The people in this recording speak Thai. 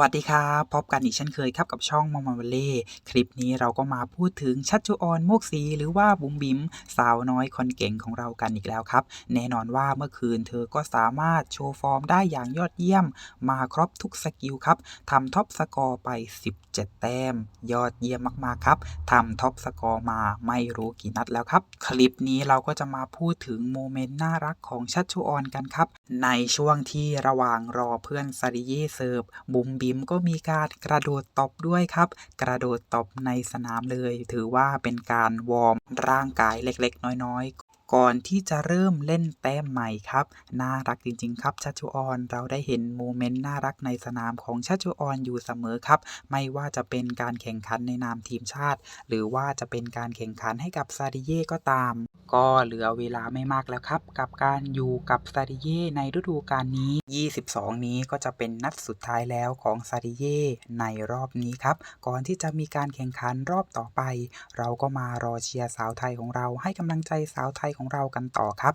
วัสดีครับ พบกันอีกเช่นเคยครับกับช่องมอมวลเล่ คลิปนี้เราก็มาพูดถึงชัชจุออนโมกศรีหรือว่าบุ๋มบิ๋มสาวน้อยคนเก่งของเรากันอีกแล้วครับ แน่นอนว่าเมื่อคืนเธอก็สามารถโชว์ฟอร์มได้อย่างยอดเยี่ยม มาครบทุกสกิลครับทำท็อปสกอร์ไป 17 แต้ม ยอดเยี่ยมมากๆครับทำท็อปสกอร์มาไม่รู้กี่นัดแล้วครับ คลิปนี้เราก็จะมาพูดถึงโมเมนต์น่ารักของชัชชุออนกันครับ ในช่วงที่ระหว่างรอเพื่อนซาริเย่เสิร์ฟบุมบิมก็มีการกระโดดตบด้วยครับ กระโดดตบในสนามเลย ถือว่าเป็นการวอร์มร่างกายเล็กๆ น้อยๆ ก่อนที่จะเริ่มเล่นแต้มใหม่ครับ น่ารักจริง ๆ ครับชัชชุออนเราได้เห็นโมเมนต์น่ารักในสนามของชัชชุออนอยู่เสมอครับ ไม่ว่าจะเป็นการแข่งขันในนามทีมชาติ หรือว่าจะเป็นการแข่งขันให้กับซาดิเย่ก็ตาม ก็เหลือเวลาไม่มากแล้วครับ กับการอยู่กับซาดิเย่ในฤดูกาลนี้ 22 นี้ก็จะเป็นนัดสุดท้ายแล้วของซาดิเย่ในรอบนี้ครับ ก่อนที่จะมีการแข่งขันรอบต่อไป เราก็มารอเชียร์สาวไทยของเราให้กำลังใจสาวไทยของเรากันต่อครับ